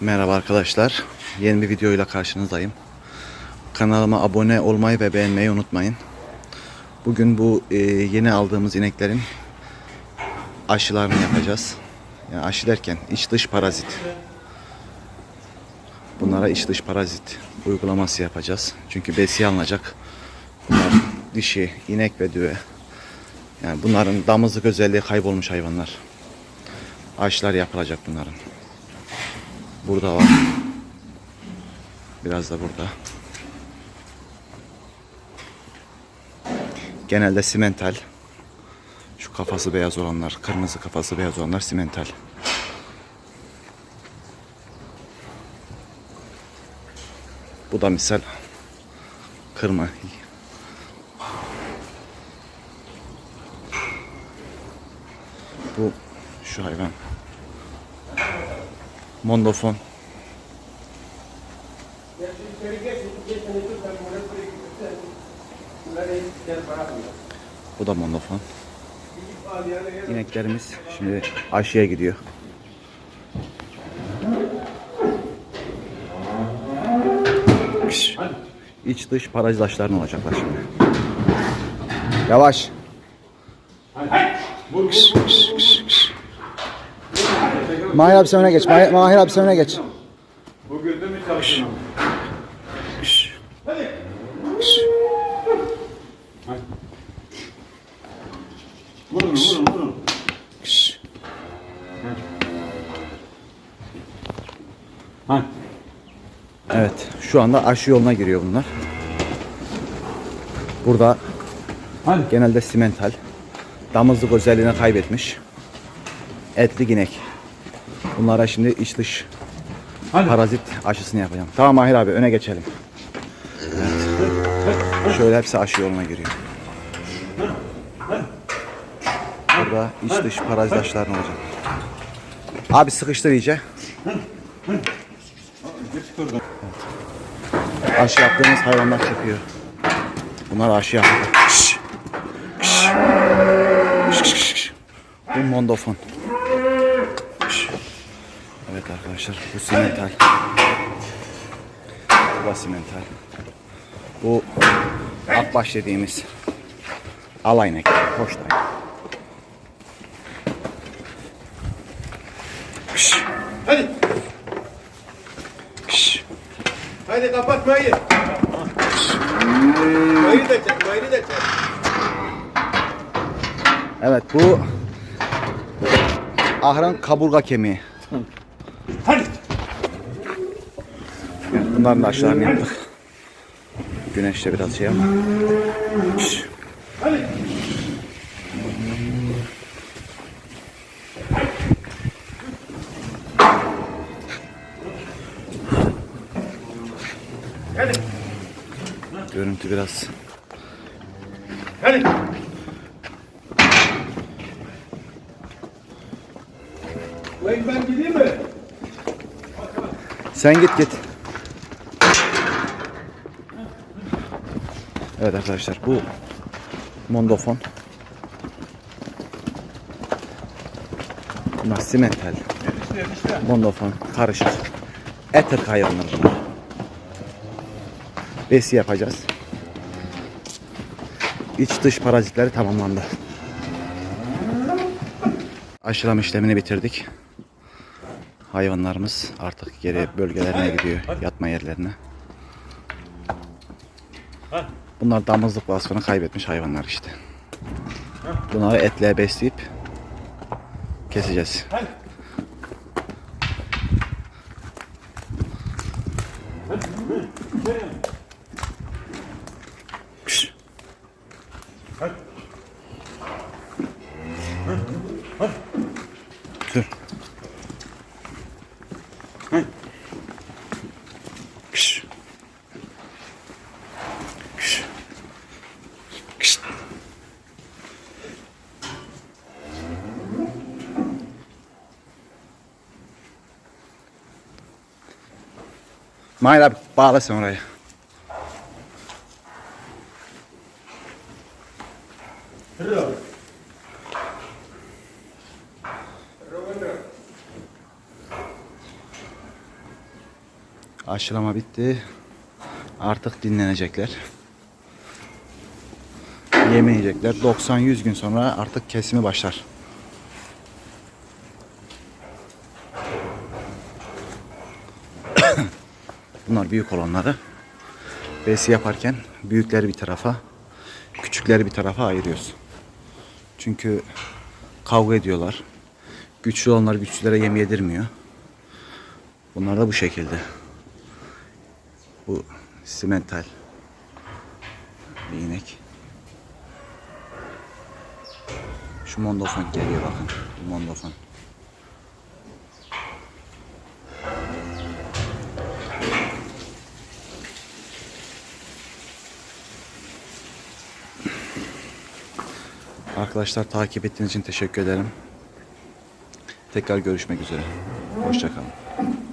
Merhaba arkadaşlar. Yeni bir videoyla karşınızdayım. Kanalıma abone olmayı ve beğenmeyi unutmayın. Bugün bu e, yeni aldığımız ineklerin aşılarını yapacağız. Yani aşı derken iç dış parazit. Bunlara iç dış parazit uygulaması yapacağız. Çünkü besiye alınacak. Bunlar dişi, inek ve düve. Yani bunların damızlık özelliği kaybolmuş hayvanlar. Aşılar yapılacak bunların. Burada var. Biraz da burada. Genelde simental. Şu kafası beyaz olanlar, kırmızı kafası beyaz olanlar simental. Bu da misal kırma. Bu şu hayvan. Mondofon. Bu da mondofon. İneklerimiz şimdi aşıya gidiyor. İç dış parazitlaşların olacaklar şimdi. Yavaş. Kış, kış, kış, kış. Mahir abi sen öne geç. Mahir, Mahir abi sen öne geç. Bu güldü mü çalışıyor? Kış. Vurun vurun vurun. Kış. Ha. Evet, şu anda aşı yoluna giriyor bunlar. Burada Hadi. genelde simental, damızlık özelliğini kaybetmiş. Etli inek. Bunlara şimdi iç dış Hadi. parazit aşısını yapacağım. Tamam Mahir abi öne geçelim. Evet. Şöyle hepsi aşı yoluna giriyor. Burada iç dış parazit aşıların olacak. Abi sıkıştır iyice. Aşı yaptığımız hayvanlar çıkıyor. Bunlar aşı. Şş. Şş. Şş, şş, şş. Bu mondofon. Evet arkadaşlar bu simental. Bu da simental. Bu akbaş dediğimiz alaynek. Hoştay. Şş. Hadi. Şş. Hadi kapat mayı. Mayı da çek, mayı da çek. Evet bu ahırın kaburga kemiği. Hadi. Evet, bunların da aşılarını yaptık. Güneşte biraz şey ama. Hadi. Hadi. Görüntü biraz. Hadi. Ben gideyim mi? Sen git git. Evet arkadaşlar bu mondofon. Bunlar simental. Mondofon karışık. Etek hayvanlar bunlar. Besi yapacağız. İç dış parazitleri tamamlandı. Aşılama işlemini bitirdik. Hayvanlarımız artık geri bölgelerine gidiyor, yatma yerlerine. Bunlar damızlık vasfını kaybetmiş hayvanlar işte. Bunları etle besleyip keseceğiz. Kış. Mahir abi bağla sen orayı. Aşılama bitti. Artık dinlenecekler. Yem yiyecekler. 90-100 gün sonra artık kesimi başlar. Bunlar büyük olanları. Besi yaparken büyükleri bir tarafa, küçükleri bir tarafa ayırıyoruz. Çünkü kavga ediyorlar. Güçlü olanlar güçlülere yem yedirmiyor. Bunlar da bu şekilde. Bu simental bir inek. Şu mondofon geliyor bakın. Bu. Arkadaşlar takip ettiğiniz için teşekkür ederim. Tekrar görüşmek üzere. Hoşçakalın.